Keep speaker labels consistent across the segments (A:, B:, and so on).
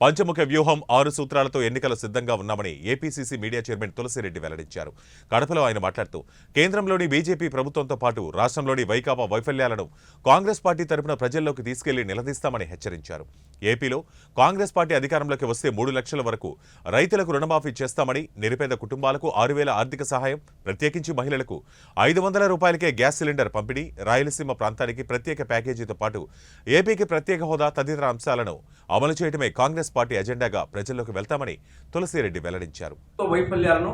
A: పంచముఖ వ్యూహం ఆరు సూత్రాలతో ఎన్నికలు సిద్ధంగా ఉన్నామని ఏపీసీసీ మీడియా చైర్మన్ తులసిరెడ్డి వెల్లడించారు. కడపలో ఆయన మాట్లాడుతూ కేంద్రంలోని బీజేపీ ప్రభుత్వంతో పాటు రాష్ట్రంలోని వైకాపా వైఫల్యాలను కాంగ్రెస్ పార్టీ తరపున ప్రజల్లోకి తీసుకెళ్ళి నిలదీస్తామని హెచ్చరించారు. ఏపీలో కాంగ్రెస్ పార్టీ అధికారంలోకి వస్తే మూడు లక్షల వరకు రైతులకు రుణమాఫీ చేస్తామని నిరుపేద కుటుంబాలకు ఆరు వేల ఆర్థిక సహాయం ప్రత్యేకించి మహిళలకు ఐదు వందల రూపాయలకే గ్యాస్ సిలిండర్ పంపిణీ రాయలసీమ ప్రాంతానికి ప్రత్యేక ప్యాకేజీతో పాటు ఏపీకి ప్రత్యేక హోదా తదితర అంశాలను అమలు చేయడమే కాంగ్రెస్ పార్టీ ఎజెండాగా ప్రజల్లోకి వెళ్తామని తులసిరెడ్డి వెల్లడించారు.
B: వైఫల్యాలను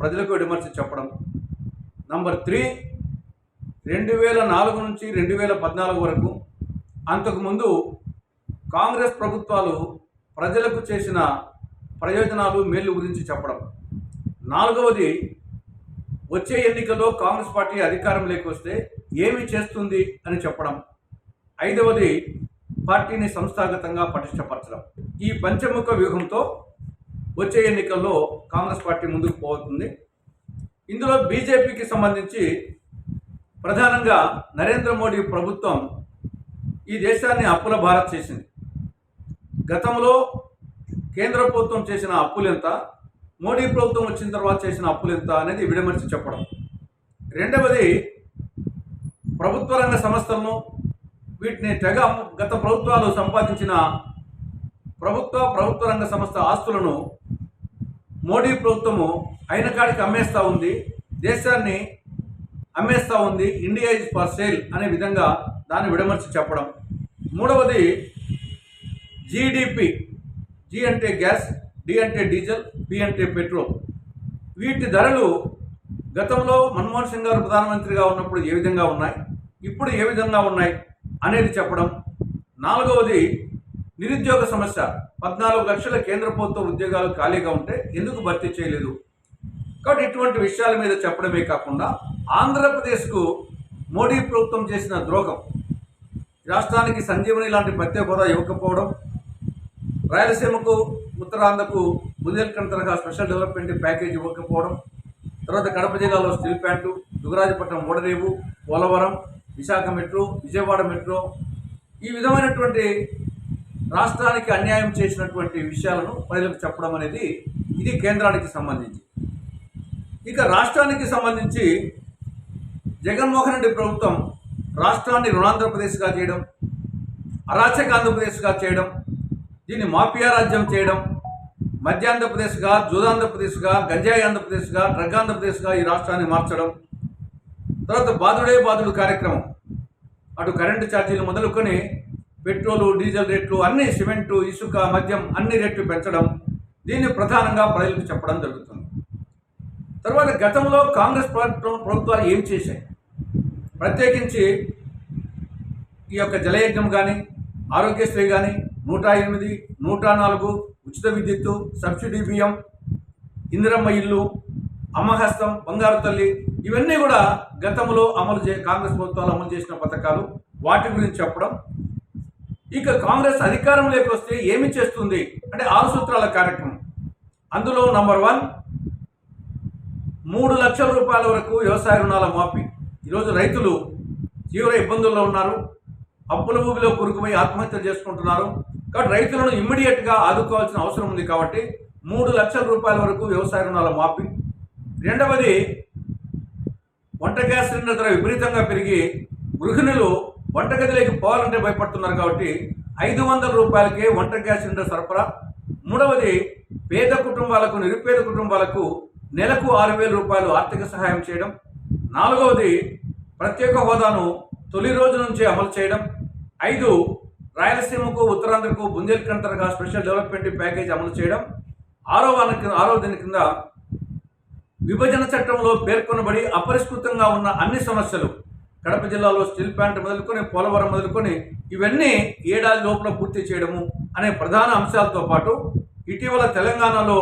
B: ప్రజలకు చెప్పడం. నంబర్ త్రీ రెండు వేల నాలుగు నుంచి రెండు వేల పద్నాలుగు వరకు అంతకుముందు కాంగ్రెస్ ప్రభుత్వాలు ప్రజలకు చేసిన ప్రయోజనాలు మేలు గురించి చెప్పడం. నాలుగవది వచ్చే ఎన్నికల్లో కాంగ్రెస్ పార్టీ అధికారంలోకి వస్తే ఏమి చేస్తుంది అని చెప్పడం. ఐదవది పార్టీని సంస్థాగతంగా పటిష్టపరచడం. ఈ పంచముఖ వ్యూహంతో వచ్చే ఎన్నికల్లో కాంగ్రెస్ పార్టీ ముందుకు పోతుంది. ఇందులో బీజేపీకి సంబంధించి ప్రధానంగా నరేంద్ర మోడీ ప్రభుత్వం ఈ దేశాన్ని అప్పుల భారత్ చేసింది. గతంలో కేంద్ర ప్రభుత్వం చేసిన అప్పులు ఎంత? మోడీ ప్రభుత్వం వచ్చిన తర్వాత చేసిన అప్పులు ఎంత అనేది విడమర్చి చెప్పడం. రెండవది ప్రభుత్వ రంగ సంస్థలను వీటిని తెగ గత ప్రభుత్వాలు సంపాదించిన ప్రభుత్వ ప్రభుత్వ రంగ సంస్థ ఆస్తులను మోడీ ప్రభుత్వము అయిన కాడికి అమ్మేస్తూ ఉంది. దేశాన్ని అమ్మేస్తూ ఉంది. ఇండియా ఇస్ ఫర్ సేల్ అనే విధంగా దాన్ని విడమర్చి చెప్పడం. మూడవది జీడిపి జి అంటే గ్యాస్ డి అంటే డీజిల్ పి అంటే పెట్రోల్. వీటి ధరలు గతంలో మన్మోహన్ సింగ్ గారు ప్రధానమంత్రిగా ఉన్నప్పుడు ఏ విధంగా ఉన్నాయి ఇప్పుడు ఏ విధంగా ఉన్నాయి అనేది చెప్పడం. నాలుగవది నిరుద్యోగ సమస్య. పద్నాలుగు లక్షల కేంద్ర ప్రభుత్వ ఉద్యోగాలు ఖాళీగా ఉంటే ఎందుకు భర్తీ చేయలేదు? కాబట్టి ఇటువంటి విషయాల మీద చెప్పడమే కాకుండా ఆంధ్రప్రదేశ్కు మోడీ ప్రభుత్వం చేసిన ద్రోహం. రాష్ట్రానికి సంజీవని లాంటి ప్రత్యేక హోదా ఇవ్వకపోవడం రాయలసీమకు ఉత్తరాంధ్రకు బుందేల్ఖండ్ తరహా స్పెషల్ డెవలప్మెంట్ ప్యాకేజ్ ఇవ్వకపోవడం తర్వాత కడప జిల్లాలో స్టీల్ ప్లాంటు దుగరాజపట్నం ఓడరేవు పోలవరం విశాఖ మెట్రో విజయవాడ మెట్రో ఈ విధమైనటువంటి రాష్ట్రానికి అన్యాయం చేసినటువంటి విషయాలను ప్రజలకు చెప్పడం అనేది ఇది కేంద్రానికి సంబంధించి. ఇక రాష్ట్రానికి సంబంధించి జగన్మోహన్ రెడ్డి ప్రభుత్వం రాష్ట్రాన్ని రుణాంధ్రప్రదేశ్గా చేయడం అరాచక ఆంధ్రప్రదేశ్గా చేయడం దీన్ని మాఫియా రాజ్యం చేయడం మధ్యాంధ్రప్రదేశ్గా జూదాంధ్రప్రదేశ్గా గంజాయి ఆంధ్రప్రదేశ్గా డ్రగ్ ఆంధ్రప్రదేశ్గా ఈ రాష్ట్రాన్ని మార్చడం తర్వాత బాదుడే బాదుడు కార్యక్రమం. అటు కరెంటు ఛార్జీలు మొదలుకొని పెట్రోలు డీజిల్ రేట్లు అన్ని సిమెంటు ఇసుక మద్యం అన్ని రేట్లు పెంచడం దీన్ని ప్రధానంగా ప్రజలకు చెప్పడం జరుగుతుంది. తర్వాత గతంలో కాంగ్రెస్ ప్రభుత్వం ప్రభుత్వాలు ఏం చేశాయి? ప్రత్యేకించి ఈ యొక్క జలయజ్ఞం కానీ ఆరోగ్యశ్రీ కానీ నూట ఎనిమిది నూట నాలుగు ఉచిత విద్యుత్తు సబ్సిడీ బియ్యం ఇందిరమ్మ ఇల్లు అమ్మహస్తం బంగారు తల్లి ఇవన్నీ కూడా గతంలో అమలు చే కాంగ్రెస్ ప్రభుత్వాలు అమలు చేసిన పథకాలు. వాటి గురించి చెప్పడం. ఇక కాంగ్రెస్ అధికారంలోకి వస్తే ఏమి చేస్తుంది? అంటే ఆరు సూత్రాల కార్యక్రమం. అందులో నంబర్ వన్ మూడు లక్షల రూపాయల వరకు వ్యవసాయ రుణాల మాఫీ. ఈరోజు రైతులు తీవ్ర ఇబ్బందుల్లో ఉన్నారు. అప్పుల భూమిలో కురుకుపోయి ఆత్మహత్య చేసుకుంటున్నారు. కాబట్టి రైతులను ఇమ్మీడియట్గా ఆదుకోవాల్సిన అవసరం ఉంది కాబట్టి మూడు లక్షల రూపాయల వరకు వ్యవసాయ రుణాల మాఫీ. రెండవది వంట గ్యాస్ సిలిండర్ ధర విపరీతంగా పెరిగి గృహిణులు వంటగదిలోకి పోవాలంటే భయపడుతున్నారు కాబట్టి ఐదు వందల రూపాయలకే వంట గ్యాస్ సిలిండర్ సరఫరా. మూడవది పేద కుటుంబాలకు నిరుపేద కుటుంబాలకు నెలకు ఆరు వేల రూపాయలు ఆర్థిక సహాయం చేయడం. నాలుగవది ప్రత్యేక హోదాను తొలి రోజు నుంచే అమలు చేయడం. ఐదు రాయలసీమకు ఉత్తరాంధ్రకు బుందేల్ఖండ్ తరగా స్పెషల్ డెవలప్మెంట్ ప్యాకేజ్ అమలు చేయడం ఆరో వాన కింద ఆరో దీని కింద విభజన చట్టంలో పేర్కొనబడి అపరిష్కృతంగా ఉన్న అన్ని సమస్యలు కడప జిల్లాలో స్టీల్ ప్లాంట్ మొదలుకొని పోలవరం మొదలుకొని ఇవన్నీ ఏడాది లోపల పూర్తి చేయడము అనే ప్రధాన అంశాలతో పాటు ఇటీవల తెలంగాణలో